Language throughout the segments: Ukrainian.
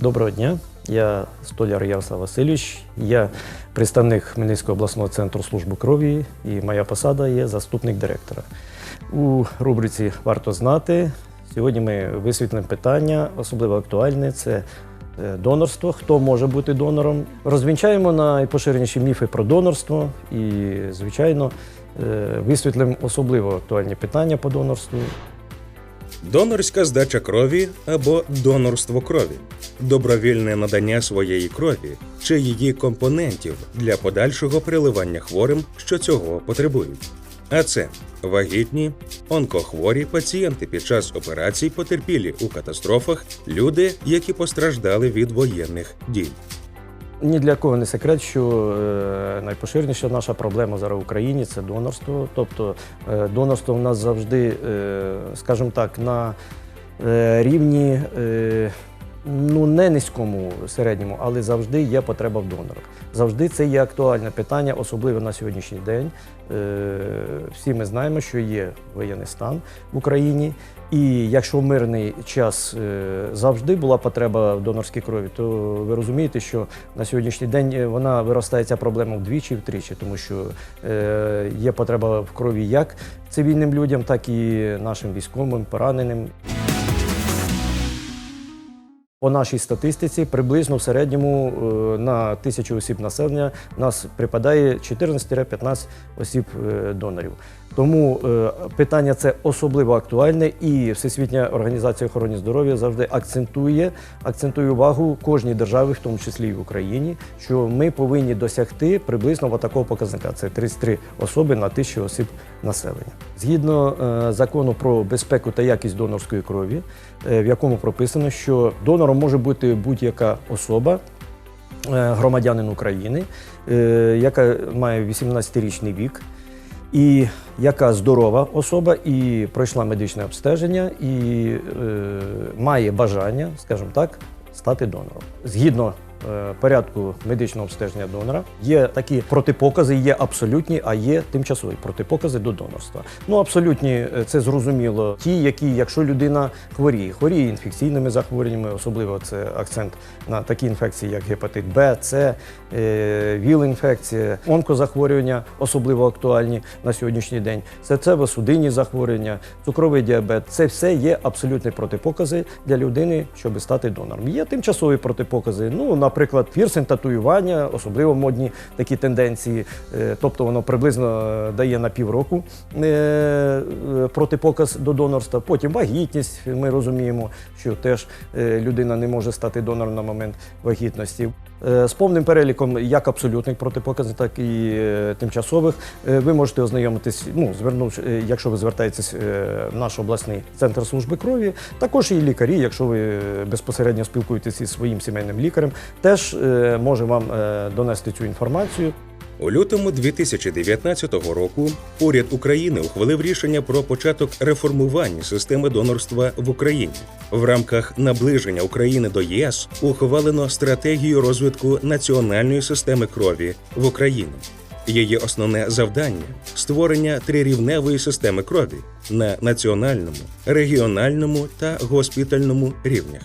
Доброго дня, я столяр Ярослав Васильович. Я представник Хмельницького обласного центру служби крові і моя посада є заступник директора. У рубриці Варто знати. Сьогодні ми висвітлимо питання, особливо актуальне це е, донорство. Хто може бути донором? Розвінчаємо найпоширеніші міфи про донорство і, звичайно, е, висвітлимо особливо актуальні питання по донорству. Донорська здача крові або донорство крові добровільне надання своєї крові чи її компонентів для подальшого приливання хворим, що цього потребують. А це вагітні, онкохворі пацієнти під час операцій, потерпілі у катастрофах, люди, які постраждали від воєнних дій. Ні для кого не секрет, що е, найпоширеніша наша проблема зараз в Україні це донорство. Тобто е, донорство в нас завжди, е, скажімо так, на рівні ну не низькому середньому, але завжди є потреба в донорах. Завжди це є актуальне питання, особливо на сьогоднішній день. Е, всі ми знаємо, що є воєнний стан в Україні. І якщо в мирний час е, завжди була потреба в донорській крові, то ви розумієте, що на сьогоднішній день е, вона виростає ця проблема вдвічі, втричі, тому що є потреба в крові як цивільним людям, так і нашим військовим, пораненим. По нашій статистиці приблизно в середньому е, на тисячу осіб населення нас припадає 14-15 осіб е, донорів. Тому е, питання це особливо актуальне, і Всесвітня організація охорони здоров'я завжди акцентує, акцентує увагу кожній державі, в тому числі і в Україні, що ми повинні досягти приблизно такого показника. Це 33 особи на тисячу осіб населення. Згідно закону про безпеку та якість донорської крові, в якому прописано, що донором може бути будь-яка особа, е, громадянин України, е, яка має 18-річний вік, і яка здорова особа і пройшла медичне обстеження, і е, має бажання, скажімо так, стати донором. Згідно порядку медичного обстеження донора, є такі протипокази, є абсолютні, а є тимчасові протипокази до донорства. Ну, абсолютні е, це зрозуміло. Ті, які, якщо людина хворіє, хворіє інфекційними захворюваннями, особливо це акцент на такі інфекції, як гепатит Б, С, е, ВІЛ-інфекція, онкозахворювання, особливо актуальні на сьогоднішній день, серцево-судинні захворювання, цукровий діабет. Це все є абсолютні протипокази для людини, щоб стати донором. Є тимчасові протипокази. Ну, наприклад, пірсинг, татуювання, особливо модні такі тенденції. Е, Тобто воно приблизно е, дає на півроку е, протипоказ до донорства. Потім вагітність. Ми розуміємо, що теж людина не може стати донором на момент вагітності. З повним переліком як абсолютних протипоказів, так і тимчасових. Ви можете ознайомитись, ну, звернувши, якщо ви звертаєтесь в наш обласний центр служби крові, також і лікарі, якщо ви безпосередньо спілкуєтеся зі своїм сімейним лікарем, теж е, може вам е, донести цю інформацію. У лютому 2019 року уряд України ухвалив рішення про початок реформування системи донорства в Україні. В рамках наближення України до ЄС ухвалено стратегію розвитку національної системи крові в Україні. Її основне завдання створення трирівневої системи крові на національному, регіональному та госпітальному рівнях.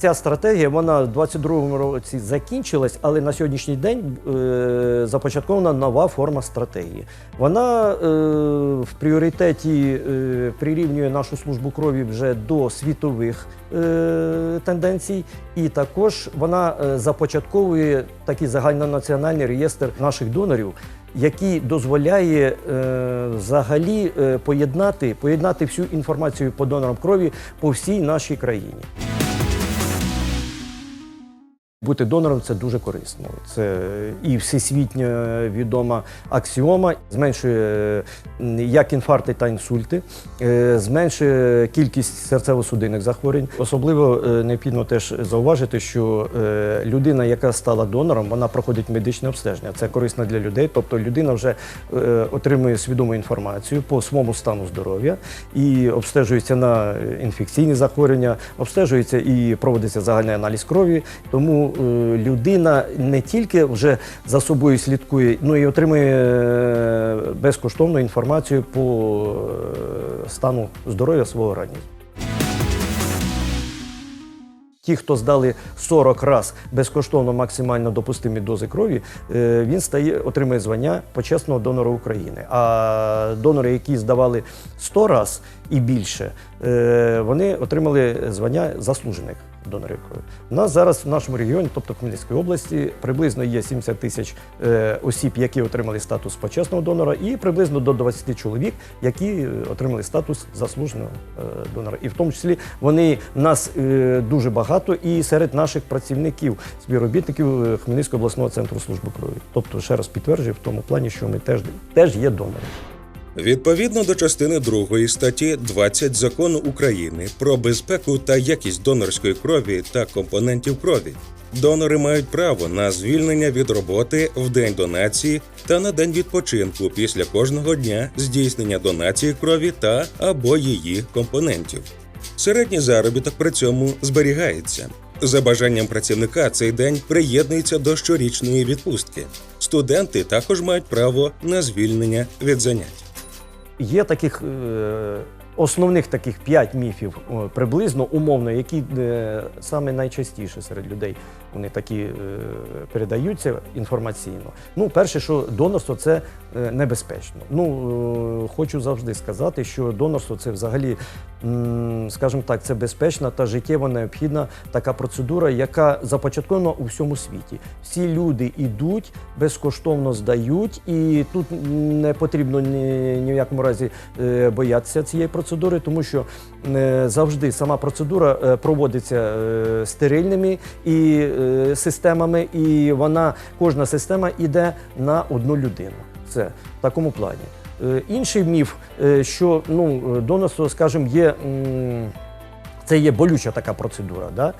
Ця стратегія вона в 22-му році закінчилась, але на сьогоднішній день е, започаткована нова форма стратегії. Вона е, в пріоритеті е, прирівнює нашу службу крові вже до світових е, тенденцій, і також вона е, започатковує такий загальнонаціональний реєстр наших донорів. Який дозволяє е, взагалі е, поєднати, поєднати всю інформацію по донорам крові по всій нашій країні. Бути донором це дуже корисно. Це і всесвітньо відома аксіома, зменшує як інфаркти та інсульти, е, зменшує кількість серцево-судинних захворювань. Особливо е, необхідно теж зауважити, що е, людина, яка стала донором, вона проходить медичне обстеження. Це корисно для людей. Тобто людина вже отримує свідому інформацію по своєму стану здоров'я і обстежується на інфекційні захворювання, обстежується і проводиться загальний аналіз крові. Тому е, людина не тільки вже за собою слідкує, ну і отримує е, безкоштовну інформацію по е, стану здоров'я свого організму. Ті, хто здали 40 раз безкоштовно максимально допустимі дози крові, він стає отримує звання почесного донора України. А донори, які здавали 100 раз і більше, вони отримали звання заслужених донорів крові. У нас зараз в нашому регіоні, тобто в Хмельницькій області, приблизно є 70 тисяч е, осіб, які отримали статус почесного донора, і приблизно до 20 чоловік, які е, отримали статус заслуженого е, донора. І в тому числі вони нас дуже багато і серед наших працівників, співробітників Хмельницького обласного центру служби крові. Тобто, ще раз підтверджую в тому плані, що ми теж, теж є донорами. Відповідно до частини 2 статті 20 закону України про безпеку та якість донорської крові та компонентів крові. Донори мають право на звільнення від роботи в день донації та на день відпочинку після кожного дня здійснення донації крові та або її компонентів. Середній заробіток при цьому зберігається. За бажанням працівника цей день приєднується до щорічної відпустки. Студенти також мають право на звільнення від занять. Є таких е, основних таких п'ять міфів приблизно умовно, які е, саме найчастіше серед людей вони такі е, передаються інформаційно. Ну, перше, що донорство це е, небезпечно. Ну, хочу завжди сказати, що донорство це взагалі, скажімо так, це безпечна та життєво необхідна така процедура, яка започаткована у всьому світі. Всі люди йдуть, безкоштовно здають, і тут не потрібно ні, в якому разі боятися цієї процедури, тому що е, завжди сама процедура е, проводиться е, стерильними і системами, і вона кожна система йде на одну людину. Це в такому плані. Інший міф, що ну, донорство, скажімо, є. це є болюча така процедура. Да?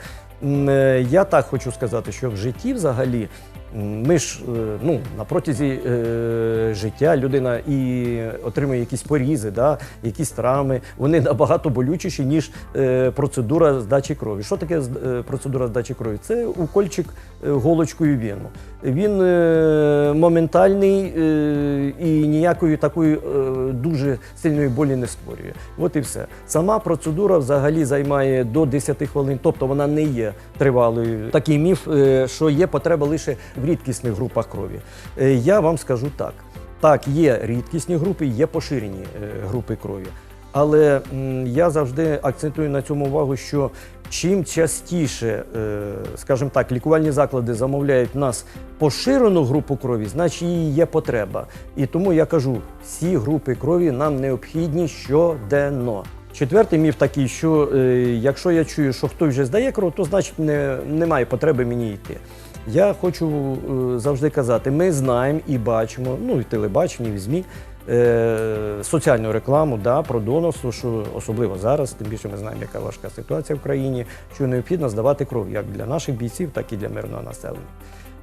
Е, Я так хочу сказати, що в житті взагалі ми ж е, ну, на протязі е, життя людина і отримує якісь порізи, да? якісь травми. Вони набагато болючіші, ніж е, процедура здачі крові. Що таке е, процедура здачі крові? Це укольчик е, голочкою вену. Він е, моментальний е, і ніякої такої е, дуже сильної болі не створює. От і все. Сама процедура взагалі займає до 10 хвилин, тобто вона не є тривалою. Такий міф, е, що є потреба лише в рідкісних групах крові. Е, Я вам скажу так: так, є рідкісні групи, є поширені е, групи крові. Але я завжди акцентую на цьому увагу, що чим частіше, скажімо так, лікувальні заклади замовляють в нас поширену групу крові, значить її є потреба. І тому я кажу, всі групи крові нам необхідні щоденно. Четвертий міф такий, що е, якщо я чую, що хтось вже здає кров, то значить не, немає потреби мені йти. Я хочу е, завжди казати, ми знаємо і бачимо, ну і в телебаченні, і в ЗМІ, е, соціальну рекламу да, про донорство, що особливо зараз, тим більше ми знаємо, яка важка ситуація в країні, що необхідно здавати кров як для наших бійців, так і для мирного населення.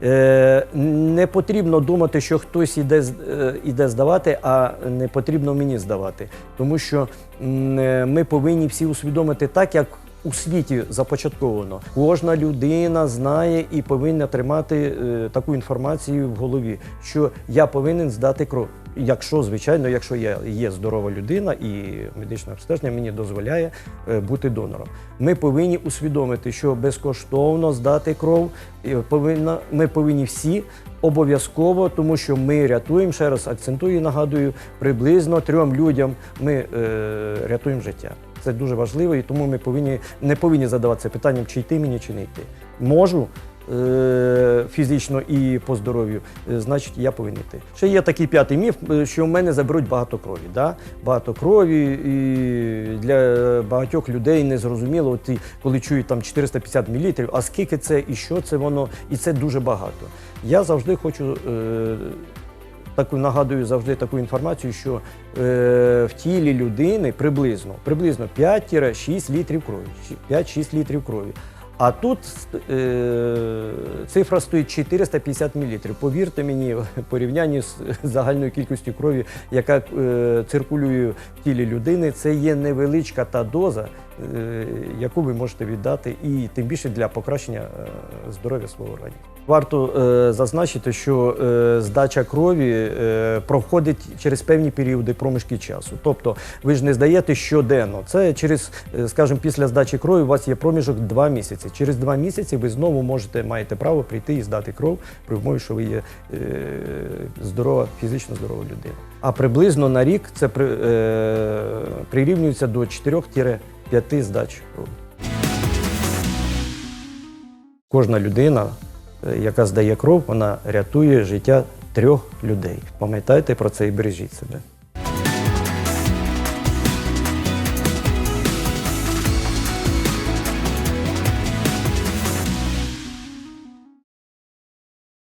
Е, не потрібно думати, що хтось іде, е, іде здавати, а не потрібно мені здавати. Тому що е, ми повинні всі усвідомити так, як у світі започатковано. Кожна людина знає і повинна тримати таку інформацію в голові, що я повинен здати кров. Якщо, звичайно, якщо я є здорова людина і медичне обстеження мені дозволяє е, бути донором. Ми повинні усвідомити, що безкоштовно здати кров повинна, ми повинні всі обов'язково, тому що ми рятуємо, ще раз акцентую нагадую, приблизно трьом людям ми е, рятуємо життя. Це дуже важливо, і тому ми повинні не повинні задаватися питанням, чи йти мені, чи не йти. Можу фізично і по здоров'ю, е, значить я повинен йти. Ще є такий п'ятий міф, е, що в мене заберуть багато крові. Да? Багато крові і для багатьох людей не зрозуміло, от і коли чують там 450 мл, а скільки це і що це воно, і це дуже багато. Я завжди хочу. Е, таку нагадую завжди таку інформацію, що е, в тілі людини приблизно, приблизно 5-6 літрів крові. 5-6 літрів крові. А тут е, цифра стоїть 450 мл. Повірте мені, порівнянні з загальною кількістю крові, яка е, циркулює в тілі людини, це є невеличка та доза, яку ви можете віддати, і тим більше для покращення е, здоров'я свого організму. Варто е, зазначити, що е, здача крові е, проходить через певні періоди проміжки часу. Тобто ви ж не здаєте щоденно. Це через, е, скажімо, після здачі крові у вас є проміжок 2 місяці. Через 2 місяці ви знову можете маєте право прийти і здати кров при умові, що ви є е, здорова, фізично здорова людина. А приблизно на рік це при, е, прирівнюється до 4-5 здач. Кожна людина, е, яка здає кров, вона рятує життя трьох людей. Пам'ятайте про це і бережіть себе.